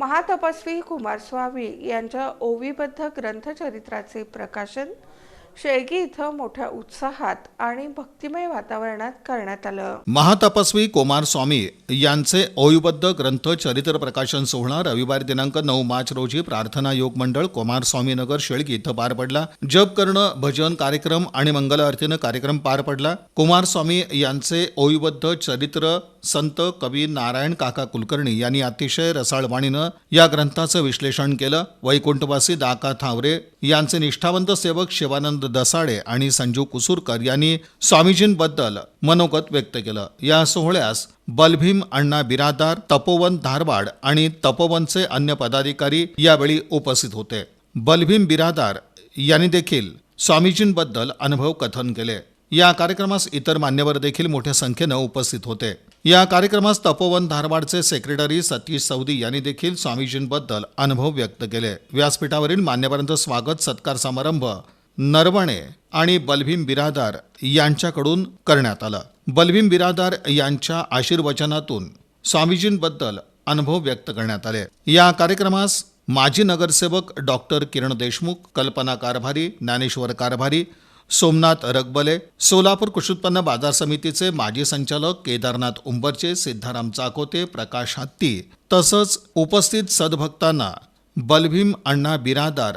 महातपस्वी कुमारस्वामी यांच्या ओवीबद्ध ग्रंथचरित्राचे प्रकाशन शेळगी इथं मोठ्या उत्साहात आणि भक्तिमय वातावरणात करण्यात आलं. महातपस्वी कुमार स्वामी यांचे ओयुबद्ध ग्रंथ चरित्र प्रकाशन सोहळा रविवार दिनांक नऊ मार्च रोजी प्रार्थना योग मंडळ कुमार स्वामी नगर शेळगी इथं पार पडला. जप करणं भजन कार्यक्रम आणि मंगल आरतीनं कार्यक्रम पार पडला. कुमार स्वामी यांचे ओयुबद्ध चरित्र संत कवी नारायण काका कुलकर्णी यांनी अतिशय रसाळवाणीनं या ग्रंथाचं विश्लेषण केलं. वैकुंठवासी दाका थावरे यांचे निष्ठावंत सेवक शिवानंद दसाडे आणि संजू कुसूरकर यांनी स्वामीजींबद्दल मनोगत व्यक्त केलं. या सोहळ्यास बलभीम अण्णा बिरादार तपोवन धारवाड आणि तपोवनचे अन्य पदाधिकारी यावेळी उपस्थित होते. बलभीम बिरादार यांनी देखील स्वामीजींबद्दल अनुभव कथन केले. या कार्यक्रमास इतर मान्यवर देखील मोठ्या संख्येनं उपस्थित होते. या कार्यक्रमास तपोवन धारवाडचे सेक्रेटरी सतीश सौदी यांनी देखील स्वामीजींबद्दल अनुभव व्यक्त केले. व्यासपीठावरील मान्यवरांचं स्वागत सत्कार समारंभ नरवणे आणि बलभीम बिरादार यांच्याकडून करण्यात आलं. बलभीम बिरादार यांच्या आशीर्वचनातून स्वामीजींबद्दल अनुभव व्यक्त करण्यात आले. या कार्यक्रमास माजी नगरसेवक डॉक्टर किरण देशमुख कल्पना कारभारी ज्ञानेश्वर कारभारी सोमनाथ रगबले सोलापूर कृषी उत्पन्न बाजार समितीचे माजी संचालक केदारनाथ उंबरचे सिद्धाराम चाकोते प्रकाश हत्ती तसंच उपस्थित सद्भक्तांना बलभीम अण्णा बिरादार